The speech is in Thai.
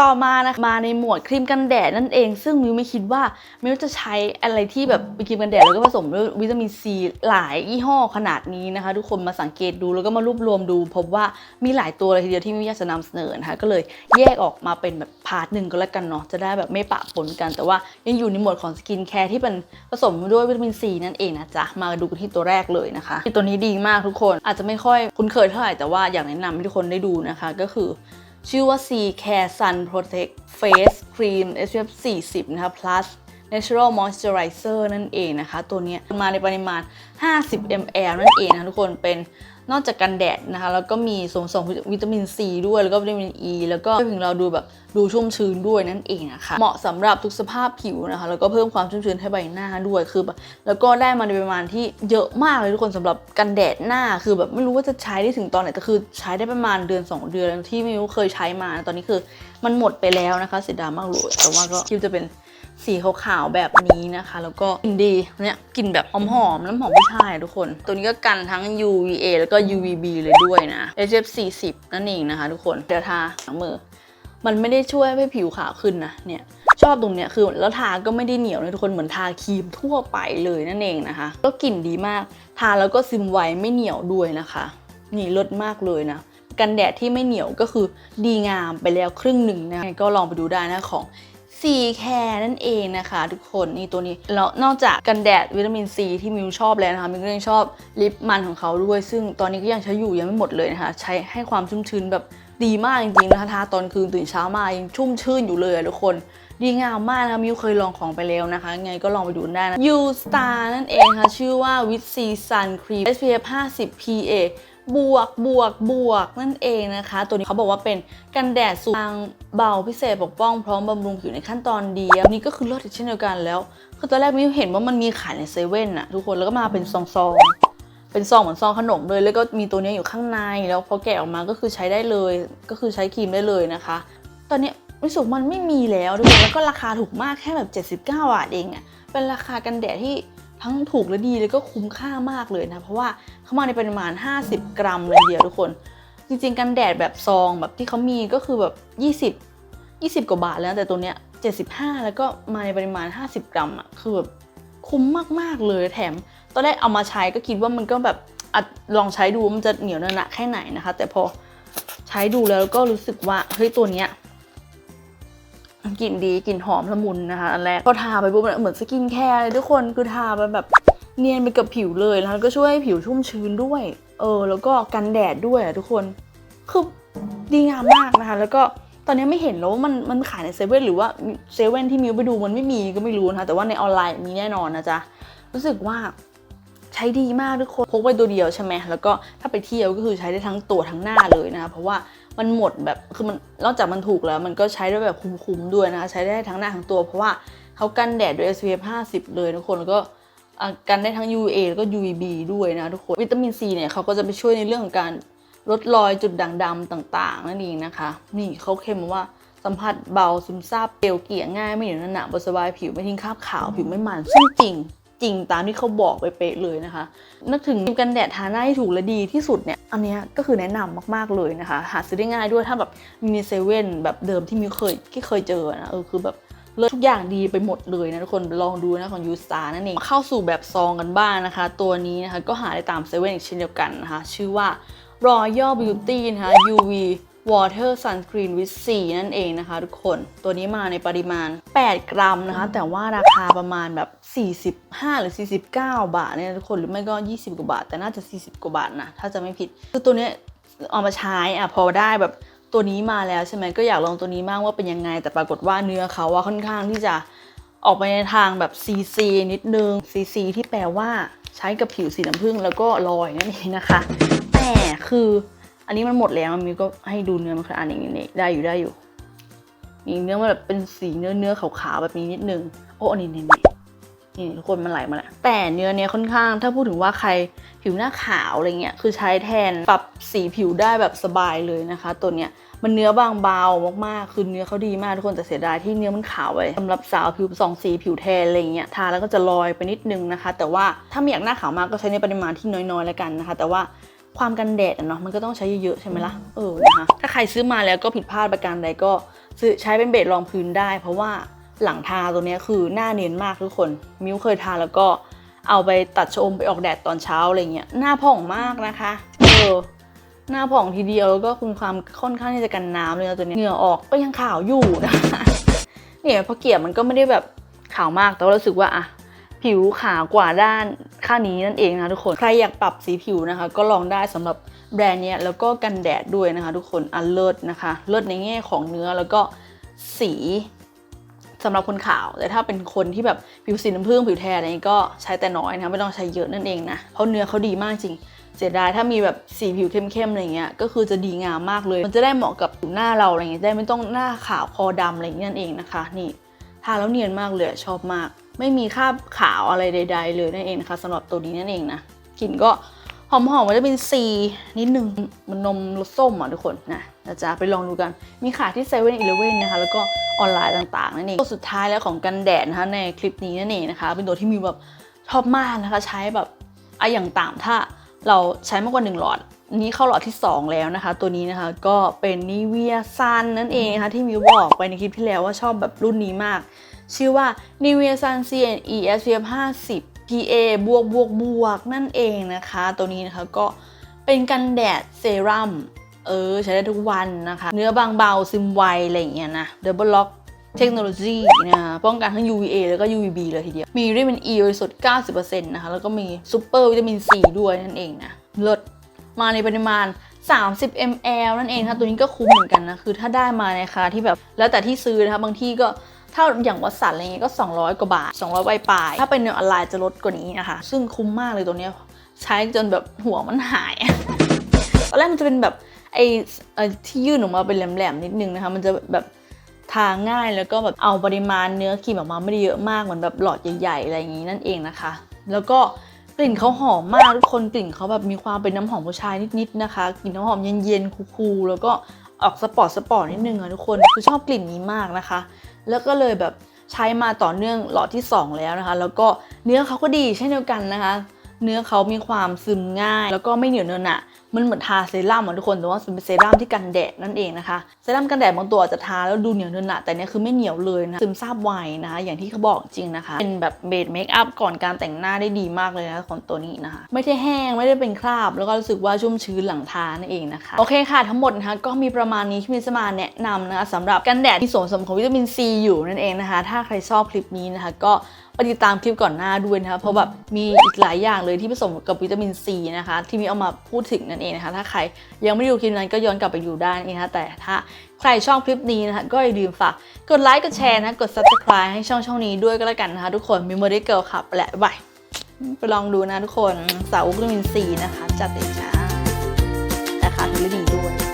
ต่อมานะคะมาในหมวดครีมกันแดดนั่นเอง ซึ่งมิวไม่คิดว่ามิวจะใช้อะไรที่แบบเป็นครีมกันแดดแล้วก็ผสมด้วยวิตามินซีหลายยี่ห้อขนาดนี้นะคะ ทุกคนมาสังเกตดูแล้วก็มารวบรวมดู พบว่ามีหลายตัวเลยทีเดียวที่มิวอยากจะนำเสนอนะคะก็เลยแยกออกมาเป็นแบบพาร์ทหนึ่งก็แล้วกันเนาะจะได้แบบไม่ปะปนกัน แต่ว่ายังอยู่ในหมวดของสกินแคร์ที่เป็นผสมด้วยวิตามินซีนั่นเองนะจ๊ะมาดูกันที่ตัวแรกเลยนะคะตัวนี้ดีมากทุกคนอาจจะไม่ค่อยคุ้นเคยเท่าไหร่แต่ว่าอยากแนะนำให้ทุกคนได้ดูนะคะก็คือ ชื่อว่า C Care Sun Protect Face Cream SPF 40 นะคะ plus Natural Moisturizer นั่นเองนะคะ ตัวนี้มาในปริมาณ 50 ml นั่นเองนะทุกคนเป็น นอกจากกันแดดนะคะ แล้วก็มีส่วนผสมวิตามินซีด้วย แล้วก็วิตามินอ e, ีแล้วก็ถึงเราดูแบบดูชุ่มชื้นด้วยนั่นเองนะคะ เหมาะสำหรับทุกสภาพผิวนะคะ แล้วก็เพิ่มความชุ่มชื้นให้ใบหน้าด้วย คือแบบแล้วก็ได้มาในปริมาณที่เยอะมากเลยทุกคนสำหรับกันแดดหน้า คือแบบไม่รู้ว่าจะใช้ได้ถึงตอนไหน แต่คือใช้ได้ประมาณเดือน 2 เดือนที่มิวเคยใช้มา ตอนนี้คือมันหมดไปแล้วนะคะ เสียดายมากเลย แต่ว่าก็คิดจะเป็น สีขาวๆแบบนี้นะคะ แล้วก็กลิ่นดีเนี่ยกลิ่นแบบหอมๆน้ำหอมผู้ชายทุกคน ตัวนี้ก็กันทั้ง UVA แล้วก็ UVB เลยด้วยนะ SPF 40 นั่นเองนะคะ ทุกคนเดี๋ยวทาหลังมือ มันไม่ได้ช่วยให้ผิวขาวขึ้นนะเนี่ยชอบตรงเนี้ยคือแล้วทาก็ไม่ได้เหนียวนะทุกคนเหมือนทาครีมทั่วไปเลยนั่นเองนะคะก็กลิ่นดีมาก ทาแล้วก็ซึมไวไม่เหนียวด้วยนะคะนี่ลดมากเลยนะกันแดดที่ไม่เหนียวก็คือดีงามไปแล้วครึ่งหนึ่งนะก็ลองไปดูได้นะของ ซีแคร์นั่นเองนะคะ ทุกคนนี่ตัวนี้แล้วนอกจากกันแดดวิตามินซีที่มิวชอบแล้วนะคะมิวก็ยังชอบลิปมันของเขาด้วย ซึ่งตอนนี้ก็ยังใช้อยู่ยังไม่หมดเลยนะคะ ใช้ให้ความชุ่มชื้นแบบดีมากจริงๆนะคะทาตอนคืนตื่นเช้ามายังชุ่มชื่นอยู่เลยทุกคนดีงามมากนะคะมิวเคยลองของไปแล้วนะคะ ไงก็ลองไปดูได้นะ U Star นั่นเองค่ะ ชื่อว่า With C Sun Cream SPF 50 PA บวกบวกบวกนั่นเองนะคะ ตัวนี้เขาบอกว่าเป็นกันแดดสูงเบาพิเศษปกป้องพร้อมบำรุงผิวในขั้นตอนเดียวนี่ก็คือเลิศเช่นเดียวกันแล้ว คือตอนแรกมิวเห็นว่ามันมีขายในเซเว่นอะทุกคนแล้วก็มาเป็นซองๆเป็นซองเหมือนซองขนมเลย แล้วก็มีตัวนี้อยู่ข้างในแล้วพอแกะออกมาก็คือใช้ได้เลย ก็คือใช้ครีมได้เลยนะคะ ตอนนี้รู้สึกมันไม่มีแล้วทุกคนแล้วก็ราคาถูกมากแค่แบบ79บาทเองอะเป็นราคากันแดดที่ ทั้งถูกและดีแล้วก็คุ้มค่ามากเลยนะ เพราะว่าเขามาในปริมาณ 50 กรัมเลยเดียวทุกคน จริงๆกันแดดแบบซองแบบที่เขามีก็คือแบบ 20 20 กว่าบาทแล้วแต่ตัวเนี้ย 75 แล้วก็มาในปริมาณ 50 กรัมอะคือแบบคุ้มมากๆเลยแถม ตอนแรกเอามาใช้ก็คิดว่ามันก็แบบอลองใช้ดูว่ามันจะเหนียวหนะแค่ไหนนะคะ แต่พอใช้ดูแล้วก็รู้สึกว่าเฮ้ยตัวเนี้ย กลิ่นดีกลิ่นหอมละมุนนะคะอันแรกพอทาไปปุ๊บเหมือนสกินแคร์เลยทุกคนคือทาไปแบบเนียนไปกับผิวเลยแล้วก็ช่วยให้ผิวชุ่มชื้นด้วย เออ แล้วก็กันแดดด้วยอะทุกคนคือดีงามมากนะคะ แล้วก็ตอนนี้ไม่เห็นแล้วว่ามันมันขายในเซเว่นหรือว่าเซเว่นที่มิวไปดูมันไม่มีก็ไม่รู้นะคะแต่ว่าในออนไลน์มีแน่นอนนะจ๊ะรู้สึกว่า ช้ดีมากทุกคนพกไปตัวเดียวใช่ไหมแล้วก็ถ้าไปเที่ยวก็คือใช้ได้ทั้งตัวทั้งหน้าเลยนะคะเพราะว่ามันหมดแบบคือมันนอกจากมันถูกแล้ว มันก็ใช้ได้แบบคุ้มๆด้วยนะคะใช้ได้ทั้งหน้าทั้งตัว เพราะว่าเขากันแดดด้วย SPF 50 เลยทุกคนแล้วก็อะกันได้ทั้ง UVA แล้วก็ UVB ด้วยนะทุกคนวิตามินซีเนี่ยเขาก็จะไปช่วยในเรื่องของการลดรอยจุดด่างดำต่าง ๆ นั่นเองนะคะ นี่เขาเข้มมาว่าสัมผัสเบาซึมซาบเปลวเกลี่ยง่ายไม่เหนียวหนะบสบายผิวไม่ทิ้งคราบขาวผิวไม่มันซึ่งจริง จริงตามที่เขาบอกไปเป๊ะเลยนะคะ นึกถึงครีมกันแดดทาหน้าที่ถูกและดีที่สุดเนี่ย อันนี้ก็คือแนะนำมากๆเลยนะคะ หาซื้อได้ง่ายด้วยถ้าแบบมีในเซเว่นแบบเดิมที่มิวเคยที่เคยเจอนะเออคือแบบเลิศทุกอย่างดีไปหมดเลยนะทุกคนลองดูนะของยูสตานั่นเองเข้าสู่แบบซองกันบ้างนะคะ ตัวนี้นะคะก็หาได้ตามเซเว่นอีกเช่นเดียวกันนะคะ ชื่อว่า Royal Beauty นะคะ UV Water Sunscreen with C นั่นเองนะคะทุกคน ตัวนี้มาในปริมาณ 8 กรัมนะคะ แต่ว่าราคาประมาณแบบ 45 หรือ 49 บาทเนี่ยทุกคน หรือไม่ก็ 20 กว่าบาท แต่น่าจะ 40 กว่าบาทนะ ถ้าจะไม่ผิด คือตัวนี้เอามาใช้อะพอได้แบบตัวนี้มาแล้วใช่ไหมก็อยากลองตัวนี้มากว่าเป็นยังไง แต่ปรากฏว่าเนื้อเขาว่าค่อนข้างที่จะออกไปในทางแบบ CC นิดนึง CC ที่แปลว่าใช้กับผิวสีน้ำผึ้งแล้วก็รอยนั่นเองนะคะ แต่คือ อันนี้มันหมดแล้วมันมีก็ให้ดูเนื้อมันคืออันนี้นี่ได้อยู่ได้อยู่มีเนื้อมันแบบเป็นสีเนื้อเนื้อขาวๆแบบนี้นิดนึงโอ้อันนี้นี่นี่นี่ทุกคนมันไหลมาแล้วแต่เนื้อเนี้ยค่อนข้างถ้าพูดถึงว่าใครผิวหน้าขาวอะไรเงี้ยคือใช้แทนปรับสีผิวได้แบบสบายเลยนะคะ ตัวเนี้ยมันเนื้อบางเบามากๆ คือเนื้อเขาดีมากทุกคนแต่เสียดายที่เนื้อมันขาวไปสำหรับสาวผิวสองสีผิวแทนอะไรเงี้ยทาแล้วก็จะลอยไปนิดนึงนะคะ แต่ว่าถ้าไม่อยากหน้าขาวมากก็ใช้ในปริมาณที่น้อยๆแล้วกันนะคะ แต่ว่า ความกันแดดอะเนาะมันก็ต้องใช้เยอะๆใช่ไหมล่ะเออนะคะถ้าใครซื้อมาแล้วก็ผิดพลาดประการใดก็ซื้อใช้เป็นเบสรองพื้นได้ เพราะว่าหลังทาตัวเนี้ยคือหน้าเนียนมากทุกคน มิวเคยทาแล้วก็เอาไปตัดชะอมไปออกแดดตอนเช้าอะไรเงี้ยหน้าผ่องมากนะคะเออหน้าผ่องทีเดียวแล้วก็คุณความค่อนข้างที่จะกันน้ำเลยนะตัวเนี้ยเหงื่อออกก็ยังขาวอยู่นะคะเนี่ยพอเกี่ยมันก็ไม่ได้แบบขาวมากแต่ว่ารู้สึกว่าอะ ผิวขาวกว่าด้านข้างนี้นั่นเองนะทุกคน ใครอยากปรับสีผิวนะคะ ก็ลองได้สำหรับแบรนด์เนี้ยแล้วก็กันแดดด้วยนะคะ ทุกคนอันเลิศนะคะเลิศในแง่ของเนื้อแล้วก็สีสำหรับคนขาว แต่ถ้าเป็นคนที่แบบผิวสีน้ำผึ้งผิวแทนอะไรนี้ก็ใช้แต่น้อยนะคะไม่ต้องใช้เยอะนั่นเองนะเพราะเนื้อเขาดีมากจริงเสียดายถ้ามีแบบสีผิวเข้มๆอะไรเงี้ยก็คือจะดีงามมากเลย มันจะได้เหมาะกับผิวหน้าเราอะไรเงี้ยได้ไม่ต้องหน้าขาวคอดำอะไรเงี้ยนั่นเองนะคะ นี่ทาแล้วเนียนมากเลยชอบมาก ไม่มีคราบขาวอะไรใด ๆ เลยนั่นเองนะคะสำหรับตัวนี้นั่นเองนะกลิ่นก็หอมๆมันจะเป็นซีนิดนึงมันนมรสส้มอะทุกคนนะนะจ๊ะไปลองดูกัน มีขายที่เซเว่นอีเลเว่นนะคะ แล้วก็ออนไลน์ต่างๆนั่นเองตัวสุดท้ายแล้วของกันแดดนะคะในคลิปนี้นั่นเองนะคะ เป็นตัวที่มีแบบชอบมากนะคะ ใช้แบบอะอย่างต่ำถ้าเราใช้มากกว่า 1 หลอดนนี้เข้าหลอดที่ 2 แล้วนะคะ ตัวนี้นะคะก็เป็นนิเวียซันนั่นเองนะคะที่มิวบอกไปในคลิปที่แล้วว่าชอบแบบรุ่นนี้มาก ชื่อว่า Nivea Sun CNE SPF 50 PA บวกบวกบวกนั่นเองนะคะ ตัวนี้นะคะก็เป็นกันแดดเซรั่มเออ ใช้ได้ทุกวันนะคะ เนื้อบางเบาซึมไวอะไรอย่างเงี้ยนะ Double Lock เทคโนโลยีนะคะ ป้องกันทั้ง UVA แล้วก็ UVB เลยทีเดียว มีวิตามิน E บริสุทธิ์90%นะคะ แล้วก็มีซูเปอร์วิตามิน C ด้วยนั่นเองนะลิศมาในปริมาณ 30 ml นั่นเองค่ะ ตัวนี้ก็คุ้มเหมือนกันนะ คือถ้าได้มาในราคาที่แบบ แล้วแต่ที่ซื้อนะคะ บางที่ก็ ถ้าอย่างวัดสันอะไรเงี้ยก็ 200 กว่าบาท 200ปลายปลายถ้าเป็นในออนไลน์จะลดกว่านี้นะคะ ซึ่งคุ้มมากเลยตัวเนี้ยใช้จนแบบหัวมันหาย ตอนแรกมันจะเป็นแบบไอ้ที่ยื่นออกมาเป็นแหลมๆนิดนึงนะคะ มันจะแบบทาง่ายแล้วก็แบบเอาปริมาณเนื้อครีมออกมาไม่ได้เยอะมากเหมือนแบบหลอดใหญ่ๆอะไรอย่างนี้นั่นเองนะคะ แล้วก็กลิ่นเขาหอมมากทุกคนกลิ่นเขาแบบมีความเป็นน้ำหอมผู้ชายนิดๆนะคะกลิ่นน้ำหอมเย็นๆคูลๆแล้วก็ ออกสปอร์ตสปอร์ตนิดนึงอะทุกคนคือชอบกลิ่นนี้มากนะคะ แล้วก็เลยแบบใช้มาต่อเนื่องหลอดที่ 2 แล้วนะคะ แล้วก็เนื้อเขาก็ดีเช่นเดียวกันนะคะ เนื้อเขามีความซึมง่าย แล้วก็ไม่เหนียวเนื้อหนะมันเหมือนทาเซรั่มอะทุกคนแต่ว่าเป็นเซรั่มที่กันแดดนั่นเองนะคะเซรั่มกันแดดบางตัวอาจจะทาแล้วดูเหนียวเนื้อหนะแต่เนี้ยคือไม่เหนียวเลยนะซึมซาบไวนะคะอย่างที่เขาบอกจริงนะคะ เป็นแบบเบสเมคอัพก่อนการแต่งหน้าได้ดีมากเลยนะของตัวนี้นะคะ ไม่ได้แห้งไม่ได้เป็นคราบ แล้วก็รู้สึกว่าชุ่มชื้นหลังทานั่นเองนะคะโอเคค่ะทั้งหมดนะคะก็มีประมาณนี้ที่มิสมาแนะนำนะคะสำหรับกันแดดที่ส่วนผสมของวิตามินซีอยู่นั่นเองนะคะ ถ้าใครชอบคลิปนี้นะคะก็ ไปติดตามคลิปก่อนหน้าด้วยนะคะเพราะแบบมีอีกหลายอย่างเลยที่ผสมกับวิตามินซีนะคะ ที่มีเอามาพูดถึงนั่นเองนะคะ ถ้าใครยังไม่ดูคลิปนั้นก็ย้อนกลับไปดูได้นะคะแต่ถ้าใครชอบคลิปนี้นะคะก็อย่าลืมฝากกดไลค์กดแชร์นะกด subscribe ให้ช่องช่องนี้ด้วยก็แล้วกันนะคะ ทุกคน Memory Girl ครับและบายไปลองดูนะทุกคนสาววิตามินซีนะคะจัดเลยจ้าราคาเทเลดีด้วย